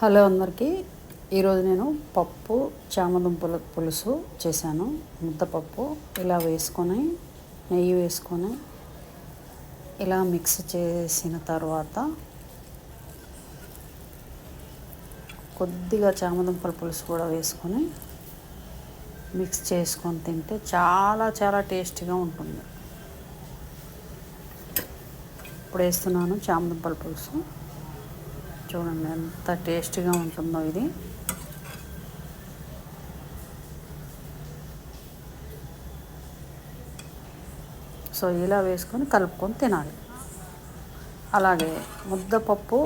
Hello అందరికీ. ఈరోజు నేను పప్పు చామదుంపల పులుసు చేశాను. ముద్దపప్పు ఇలా వేసుకొని నెయ్యి వేసుకొని ఇలా మిక్స్ చేసిన తర్వాత కొద్దిగా చామదుంపల పులుసు కూడా వేసుకొని మిక్స్ చేసుకొని తింటే చాలా చాలా టేస్టీగా ఉంటుంది. ఇప్పుడు వేస్తున్నాను చామదుంపల పులుసు. చూడండి ఎంత టేస్టీగా ఉంటుందో ఇది. సో ఇలా వేసుకొని కలుపుకొని తినాలి. అలాగే ముద్దపప్పు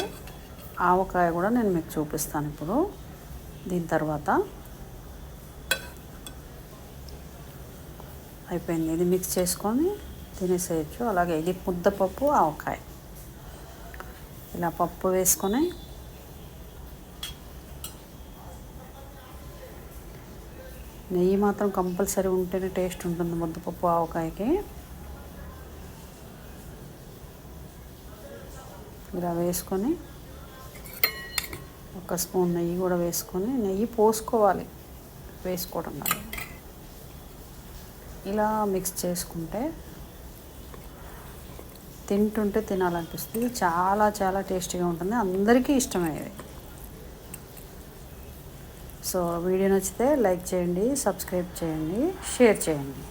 ఆవకాయ కూడా నేను మీకు చూపిస్తాను ఇప్పుడు. దీని తర్వాత అయిపోయింది. ఇది మిక్స్ చేసుకొని తినేసేయచ్చు. అలాగే ఇది ముద్దపప్పు ఆవకాయ. ఇలా పప్పు వేసుకొని నెయ్యి మాత్రం కంపల్సరీ ఉంటేనే టేస్ట్ ఉంటుంది ముద్దపప్పు ఆవకాయకి. ఇలా వేసుకొని ఒక స్పూన్ నెయ్యి కూడా వేసుకొని నెయ్యి పోసుకోవాలి వేసుకోవడం ఇలా మిక్స్ చేసుకుంటే తింటుంటే తినాలనిపిస్తుంది. చాలా చాలా టేస్టీగా ఉంటుంది. అందరికీ ఇష్టమయ్యేది. సో వీడియో నచ్చితే లైక్ చేయండి సబ్స్క్రైబ్ చేయండి షేర్ చేయండి.